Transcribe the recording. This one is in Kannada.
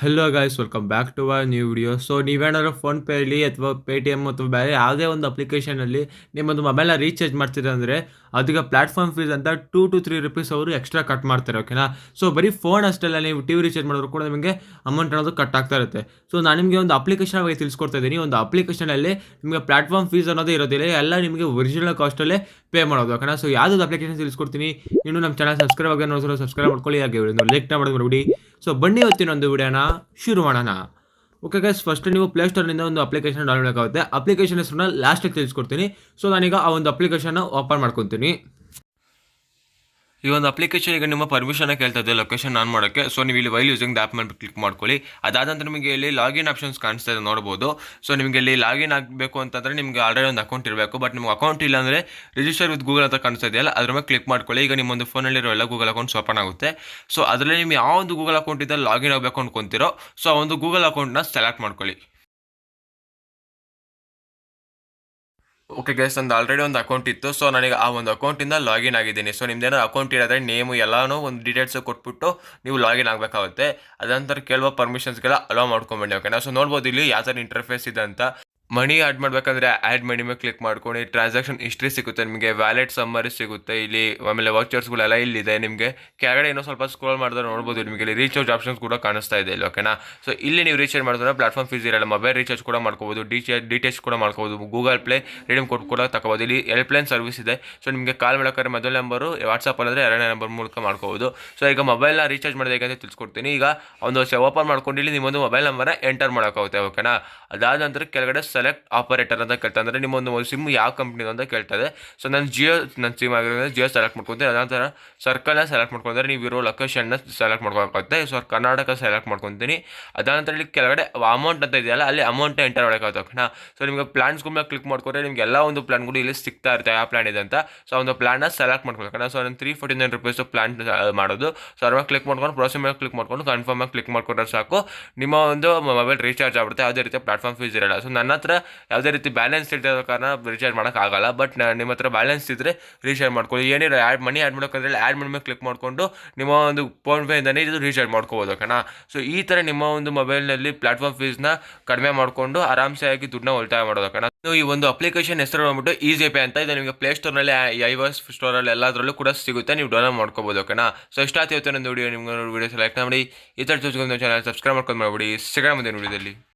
Hello guys welcome back to our new video so ನೀವೇನಾದ್ರು ಫೋನ್ಪೇಲಿ ಅಥವಾ ಪೇ ಟಿ ಎಂ ಅಥವಾ ಬೇರೆ ಯಾವುದೇ ಒಂದು ಅಪ್ಲಿಕೇಶನಲ್ಲಿ ನಿಮ್ಮದು ಮೊಬೈಲ್ನ ರೀಚಾರ್ಜ್ ಮಾಡ್ತೀರಾ ಅಂದರೆ ಅದಕ್ಕೆ ಪ್ಲಾಟ್ಫಾರ್ಮ್ ಫೀಸ್ ಅಂತ ಟೂ ಟು ತ್ರೀ ರುಪೀಸ್ ಅವರು ಎಕ್ಸ್ಟ್ರಾ ಕಟ್ ಮಾಡ್ತಾರೆ ಓಕೆನಾ ಸೊ ಬರೀ ಫೋನ್ ಅಷ್ಟೆಲ್ಲ ನೀವು ಟಿ ವಿ ರೀಚಾರ್ಜ್ ಮಾಡಿದ್ರು ಕೂಡ ನಿಮಗೆ ಅಮೌಂಟ್ ಅನ್ನೋದು ಕಟ್ ಆಗ್ತಾ ಇರುತ್ತೆ. ಸೊ ನಾನು ನಿಮಗೆ ಒಂದು ಅಪ್ಲಿಕೇಶನ್ ಬಗ್ಗೆ ತಿಳಿಸ್ಕೊಡ್ತಾ ಇದ್ದೀನಿ. ಒಂದು ಅಪ್ಲಿಕೇಶನಲ್ಲಿ ನಿಮಗೆ ಪ್ಲಾಟ್ಫಾರ್ಮ್ ಫೀಸ್ ಅನ್ನೋದೇ ಇರೋದಿಲ್ಲ ಎಲ್ಲ ನಿಮಗೆ ಒರಿಜಿನಲ್ ಕಾಸ್ಟಲ್ಲೇ ಪೇ ಮಾಡೋದು ಓಕೆನಾ ಸೊ ಯಾವ್ದು ಅಪ್ಲಿಕೇಶನ್ ತಿಳಿಸ್ಕೊಡ್ತೀನಿ. ಇನ್ನು ನಮ್ಮ ಚಾನಲ್ ಸಬ್ಸ್ಕ್ರೈಬ್ ಆಗಿ ಸಬ್ಸ್ಕ್ರೈಬ್ ಮಾಡ್ಕೊಳ್ಳಿ. ಹಾಗೆ ಲೈಕ್ ಮಾಡೋದು ಮಾಡ್ಬಿಡಿ. ಸೊ ಬನ್ನಿ ಇವತ್ತಿನ ಒಂದು ವಿಡಿಯೋನ ಶುರು ಮಾಡೋಣ. ಓಕೆ ಗೈಸ್ ಫಸ್ಟ್ ನೀವು ಪ್ಲೇಸ್ಟೋರ್ನಿಂದ ಒಂದು ಅಪ್ಲಿಕೇಶನ್ ಡೌನ್ಲೋಡ್ ಆಗುತ್ತೆ. ಅಪ್ಲಿಕೇಶನ್ ಹೆಸರನ್ನ ಲಾಸ್ಟಿಗೆ ತಿಳಿಸ್ಕೊಡ್ತೀನಿ. ಸೊ ನಾನೀಗ ಆ ಒಂದು ಅಪ್ಲಿಕೇಶನ್ ಓಪನ್ ಮಾಡ್ಕೊತೀನಿ. ಈ ಒಂದು ಅಪ್ಲಿಕೇಶನ್ ಈಗ ನಿಮ್ಮ ಪರ್ಮಿಷನ್ ಕೇಳ್ತಾ ಇದೆ ಲೊಕೇಶನ್ ಆನ್ ಮಾಡೋಕ್ಕೆ. ಸೊ ನೀವು ಇಲ್ಲಿ ವೈಲ್ ಯೂಸಿಂಗ್ ಆ್ಯಪ್ ಮೇಲೆ ಕ್ಲಿಕ್ ಮಾಡ್ಕೊಳ್ಳಿ. ಅದಾದ ನಿಮಗೆ ಇಲ್ಲಿ ಲಾಗಿನ್ ಆಪ್ಷನ್ಸ್ ಕಾಣಿಸ್ತಾ ಇದೆ ನೋಡ್ಬೋದು ಸೊ ನಿಮಗೆ ಇಲ್ಲಿ ಲಾಗಿನ್ ಆಗಬೇಕು ಅಂತಂದರೆ ನಿಮಗೆ ಆಲ್ರೆಡಿ ಒಂದು ಅಕೌಂಟ್ ಇರಬೇಕು. ಬಟ್ ನಿಮ್ಗೆ ಅಕೌಂಟ್ ಇಲ್ಲ ಅಂದರೆ ರಿಜಿಸ್ಟರ್ ವಿತ್ ಗೂಗಲ್ ಅಂತ ಕಾಣಿಸ್ತಾ ಇದೆಯಲ್ಲ, ಅದ್ರ ಮೇಲೆ ಕ್ಲಿಕ್ ಮಾಡ್ಕೊಳ್ಳಿ. ಈಗ ನಿಮ್ಮೊಂದು ಫೋನಲ್ಲಿರೋ ಎಲ್ಲ ಗೂಗಲ್ ಅಕೌಂಟ್ಸ್ ಓಪನ್ ಆಗುತ್ತೆ. ಸೊ ಅದರಲ್ಲಿ ನೀವು ಯಾವ ಒಂದು ಗೂಗಲ್ ಅಕೌಂಟ್ ಇದ್ದಲ್ಲಿ ಲಾಗಿನ್ ಆಗಬೇಕು ಅಂದ್ಕೊಂತೀರೋ ಸೊ ಆ ಒಂದು ಗೂಗಲ್ ಅಕೌಂಟ್ನ ಸೆಲೆಕ್ಟ್ ಮಾಡ್ಕೊಳ್ಳಿ. ಓಕೆ ಗೈಸ್ ನಂದು ಆಲ್ರೆಡಿ ಒಂದು ಅಕೌಂಟ್ ಇತ್ತು. ಸೊ ನನಗೆ ಆ ಒಂದು ಅಕೌಂಟಿಂದ ಲಾಗಿನ್ ಆಗಿದ್ದೀನಿ. ಸೊ ನಿಮ್ದೇನೋ ಅಕೌಂಟ್ ಇರೋದ್ರೆ ನೇಮು ಎಲ್ಲನೂ ಒಂದು ಡೀಟೇಲ್ಸ್ ಕೊಟ್ಬಿಟ್ಟು ನೀವು ಲಾಗಿನ್ ಆಗಬೇಕಾಗುತ್ತೆ. ಅದಂತರ ಕೇಳುವ ಪರ್ಮಿಷನ್ಸ್ಗೆಲ್ಲ ಅಲೋ ಮಾಡ್ಕೊಂಬಂಡಿ ಓಕೆನಾ ಸೊ ನೋಡ್ಬೋದು ಇಲ್ಲಿ ಯಾವ ಥರ ಇಂಟರ್ಫೇಸ್ ಇದೆ ಅಂತ. ಮನಿ ಆ್ಯಡ್ ಮಾಡಬೇಕಂದ್ರೆ ಆ್ಯಡ್ ಮನಿ ಮೇಲೆ ಕ್ಲಿಕ್ ಮಾಡ್ಕೊಂಡು ಟ್ರಾನ್ಸಾಕ್ಷನ್ ಹಿಸ್ಟ್ರಿ ಸಿಗುತ್ತೆ ನಿಮಗೆ ವ್ಯಾಲೆಟ್ ಸಮ್ಮರಿ ಸಿಗುತ್ತೆ ಇಲ್ಲಿ, ಆಮೇಲೆ ವಾಚರ್ಸ್ಗಳೆಲ್ಲ ಇಲ್ಲಿದೆ ನಿಮಗೆ. ಕೆಳಗಡೆ ಇನ್ನೂ ಸ್ವಲ್ಪ ಸ್ಕ್ರೋಲ್ ಮಾಡಿದ್ರೆ ನೋಡ್ಬೋದು ನಿಮಗೆ, ಇಲ್ಲಿ ರೀಚಾರ್ಜ್ ಆಪ್ಷನ್ಸ್ ಕೂಡ ಕಾಣಿಸ್ತಾ ಇದೆ ಇಲ್ಲಿ ಓಕೆನಾ ಸೊ ಇಲ್ಲಿ ನೀವು ರೀಚಾರ್ಜ್ ಮಾಡಿದ್ರೆ ಪ್ಲಾಟ್ಫಾರ್ಮ್ ಫೀಸ್ ಇರಲ್ಲ ಮೊಬೈಲ್ ರೀಚಾರ್ಜ್ ಕೂಡ ಮಾಡ್ಕೋಬೋದು ಡಿಚಾರ್ಜ್ ಡಿಟೇಲ್ಸ್ ಕೂಡ ಮಾಡ್ಕೋಬೋದು ಗೂಗಲ್ ಪ್ಲೇ ರೀಡಿಮ್ ಕೋಡ್ ಕೂಡ ತಗೋಬೋದು. ಇಲ್ಲಿ ಎಲ್ಪ್ಲೈನ್ ಸರ್ವಿಸ್ ಇದೆ ಸೊ ನಿಮಗೆ ಕಾಲ್ ಮಾಡೋಕ್ಕಾದ್ರೆ ಮೊದಲ ನಂಬರು ವಾಟ್ಸಪ್ ಅಂದರೆ ಎರಡನೇ ನಂಬರ್ ಮೂಲಕ ಮಾಡ್ಕೋಬೋದು. ಸೊ ಈಗ ಮೊಬೈಲ್ನ ರೀಚಾರ್ಜ್ ಹೇಗೆ ಅಂತ ತಿಳ್ಸ್ಕೊಡ್ತೀನಿ. ಈಗ ಒಂದು ಓಪನ್ ಮಾಡ್ಕೊಂಡು ಇಲ್ಲಿ ನಿಮ್ಮೊಂದು ಮೊಬೈಲ್ ನಂಬರ್ನ ಎಂಟರ್ ಮಾಡೋಕ್ಕಾಗುತ್ತೆ ಓಕೆನಾ ಅದಾದ ನಂತರ ಕೆಳಗಡೆ ಸೆಲೆಕ್ಟ್ ಆಪರೇಟರ್ ಅಂತ ಕೇಳ್ತಾ ಅಂದರೆ ನಿಮ್ಮೊಂದು ಸಿಮ್ ಯಾವ ಕಂಪ್ನಿದು ಅಂತ ಕೇಳ್ತದೆ. ಸೊ ನಾನು ಜಿಯೋ ನನ್ನ ಸಿಮ್ ಆಗಿರೋದ್ರಿಂದ ಜಿಯೋ ಸೆಲೆಕ್ಟ್ ಮಾಡ್ಕೊತೀನಿ. ಅದಾದ ಸರ್ಕಲ್ನ ಸೆಲೆಕ್ಟ್ ಮಾಡ್ಕೊಂಡ್ರೆ ನೀವು ಇರೋ ಲೊಕೇಶನ್ನ ಸೆಲೆಕ್ಟ್ ಮಾಡ್ಕೋಬೇಕಾಗುತ್ತೆ ಸೊ ಕರ್ನಾಟಕ ಸೆಲೆಕ್ಟ್ ಮಾಡ್ಕೊತೀನಿ. ಅದಾದ ನಂತರ ಇಲ್ಲಿ ಕೆಳಗಡೆ ಅಮೌಂಟ್ ಅಂತ ಇದೆಯಲ್ಲ, ಅಲ್ಲಿ ಅಮೌಂಟ್ ಎಂಟರ್ ಮಾಡೋಕ್ಕಾಗುತ್ತೆ ಓಕೆನಾ? ಸೊ ನಿಮಗೆ ಪ್ಲಾನ್ಸ್ಗಳ ಕ್ಲಿಕ್ ಮಾಡ್ಕೊಂಡ್ರೆ ನಿಮ್ಗೆ ಎಲ್ಲ ಒಂದು ಪ್ಲಾನ್ಗಳು ಇಲ್ಲಿ ಸಿಗ್ತಾ ಇರುತ್ತೆ, ಯಾವ ಪ್ಲಾನ್ ಇದೆ ಅಂತ. ಸೊ ಒಂದು ಪ್ಲಾನ್ನ ಸೆಲೆಕ್ಟ್ ಮಾಡ್ಕೊಳ್ಬೇಕಣ್ಣ ಸೊ ನಾನು three forty nine rupees plan ಮಾಡೋದು. ಸೊ ಅದ್ರ ಮೇಲೆ ಕ್ಲಿಕ್ ಮಾಡ್ಕೊಂಡು ಪ್ರೋಸೆಸ್ ಮೇಲೆ ಕ್ಲಿಕ್ ಮಾಡ್ಕೊಂಡು ಕನ್ಫರ್ಮ್ ಆಗಿ ಕ್ಲಿಕ್ ಮಾಡ್ಕೊಂಡ್ರೆ ಸಾಕು. ನಿಮ್ಮ ಒಂದು ಮೊಬೈಲ್ ರೀಚಾರ್ಜ್ ಆಗ್ಬಿಡುತ್ತೆ. ಯಾವುದೇ ರೀತಿಯ ಪ್ಲಾಟ್ಫಾರ್ಮ್ ಫೀಸ್ ಇರಲ್ಲ. ಸೊ ನನ್ನ ಹತ್ರ ಯಾವುದೇ ರೀತಿ ಬ್ಯಾಲೆನ್ಸ್ ಇಟ್ಟಿರೋ ಕಾರಣ ರೀಚಾರ್ಜ್ ಮಾಡೋಕ್ಕಾಗಲ್ಲ ಬಟ್ ನಿಮ್ಮ ಹತ್ರ ಬ್ಯಾಲೆನ್ಸ್ ಇದ್ದರೆ ರೀಚಾರ್ಜ್ ಮಾಡ್ಕೊಳ್ಳಿ. ಏನಿರೋ ಆ್ಯಡ್ ಮನಿ ಆ್ಯಡ್ ಮಾಡೋಕ್ಕಂದ್ರೆ ಆ್ಯಡ್ ಮನಿ ಮೇಲೆ ಕ್ಲಿಕ್ ಮಾಡಿಕೊಂಡು ನಿಮ್ಮ ಒಂದು ಫೋನ್ ಪೇಯಿಂದನೇ ಇದು ರೀಚಾರ್ಜ್ ಮಾಡ್ಕೋಬೋದು ಕಣ ಸೊ ಈ ಥರ ನಿಮ್ಮ ಒಂದು ಮೊಬೈಲ್ನಲ್ಲಿ ಪ್ಲಾಟ್ಫಾರ್ಮ್ ಫೀಸ್ನ ಕಡಿಮೆ ಮಾಡಿಕೊಂಡು ಆರಾಮ್ಸೆ ಆಗಿ ದುಡ್ಡನ್ನ ಉಳಿತಾಯ ಮಾಡೋದು ಕಣ ಈ ಒಂದು ಅಪ್ಲಿಕೇಶನ್ ಹೆಸರು ಬಂದ್ಬಿಟ್ಟು ಈಸಿ ಪೇ ಅಂತ ಇದೆ. ನಿಮಗೆ ಐ ವಾಸ್ ಸ್ಟೋರಲ್ಲಿ ಎಲ್ಲದರಲ್ಲೂ ಕೂಡ ಸಿಗುತ್ತೆ. ನೀವು ಡೌನ್ಲೋಡ್ ಮಾಡ್ಕೋಬೋದು ಓಕೆನಾ ಸೊ ಇಷ್ಟ ಆಗ್ತಿತ್ತು ಒಂದು ವಿಡಿಯೋ ನಿಮ್ಗೆ ಸೆಲೆಕ್ಟ್ ಮಾಡಿ ಈ ಥರ ಚಾನಲ್ ಸಬ್ಸ್ಕ್ರೈಬ್ ಮಾಡ್ಕೊಂಡು ಮಾಡಿಬಿಡಿ. ಸಿಗೋಣ ಮುಂದೆ ವಿಡಿಯೋದಲ್ಲಿ